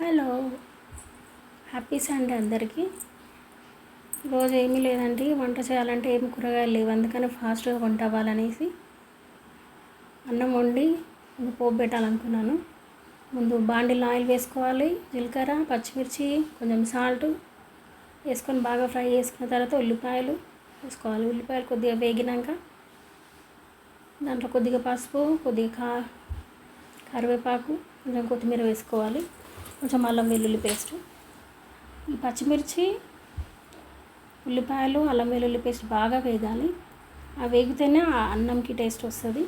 Hello. Happy Sunday అందరికీ. రోజు ఏమీ లేదండి వంట చేయాలంటే ఏమి కూరగాయలు లేవు అందుకని ఫాస్ట్గా వంట అవ్వాలనేసి అన్నం వండి పోపు పెట్టాలనుకున్నాను. ముందు బాండిలో ఆయిల్ వేసుకోవాలి జీలకర్ర పచ్చిమిర్చి కొంచెం సాల్ట్ వేసుకొని బాగా ఫ్రై చేసుకున్న తర్వాత ఉల్లిపాయలు వేసుకోవాలి. ఉల్లిపాయలు కొద్దిగా వేగినాక దాంట్లో కొద్దిగా పసుపు కొద్దిగా కా కరివేపాకు కొంచెం కొత్తిమీర వేసుకోవాలి. కొంచెం అల్లం వెల్లుల్లి పేస్ట్ ఈ పచ్చిమిర్చి ఉల్లిపాయలు అల్లం వెల్లుల్లి పేస్ట్ బాగా వేగాలి. ఆ వేగితేనే ఆ అన్నంకి టేస్ట్ వస్తుంది.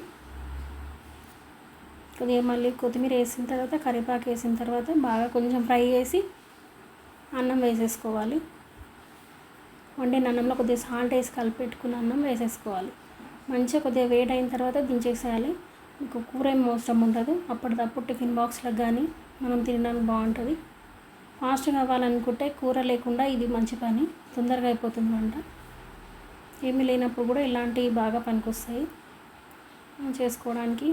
కొద్దిగా మళ్ళీ కొత్తిమీర వేసిన తర్వాత కరివేపాకు వేసిన తర్వాత బాగా కొంచెం ఫ్రై చేసి అన్నం వేసేసుకోవాలి. వండిన అన్నంలో కొద్దిగా సాల్ట్ వేసి కలిపెట్టుకున్న అన్నం వేసేసుకోవాలి. మంచిగా కొద్దిగా వేడి అయిన తర్వాత దించేసేయాలి. మీకు కూర ఏం అవసరం ఉండదు. అప్పటిదప్పుడు టిఫిన్ బాక్స్లకు కానీ మనం తినడానికి బాగుంటుంది. ఫాస్ట్గా అవ్వాలనుకుంటే కూర లేకుండా ఇది మంచి పని. తొందరగా అయిపోతుంది వంట. ఏమీ లేనప్పుడు కూడా ఇలాంటివి బాగా పనికొస్తాయి. చేసుకోవడానికి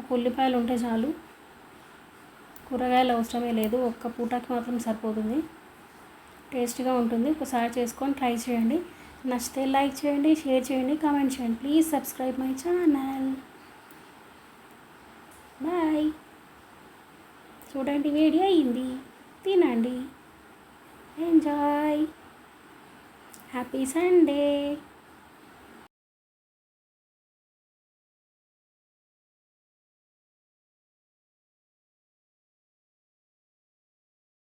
ఒక ఉల్లిపాయలు ఉంటే చాలు. కూరగాయలు అవసరమే లేదు. ఒక్క పూటకి మాత్రం సరిపోతుంది. టేస్ట్గా ఉంటుంది. ఒకసారి చేసుకొని ట్రై చేయండి. నచ్చితే లైక్ చేయండి షేర్ చేయండి కామెంట్ చేయండి. Please subscribe my channel. Bye. చూడండి వేడి అయింది. తినండి. Enjoy happy Sunday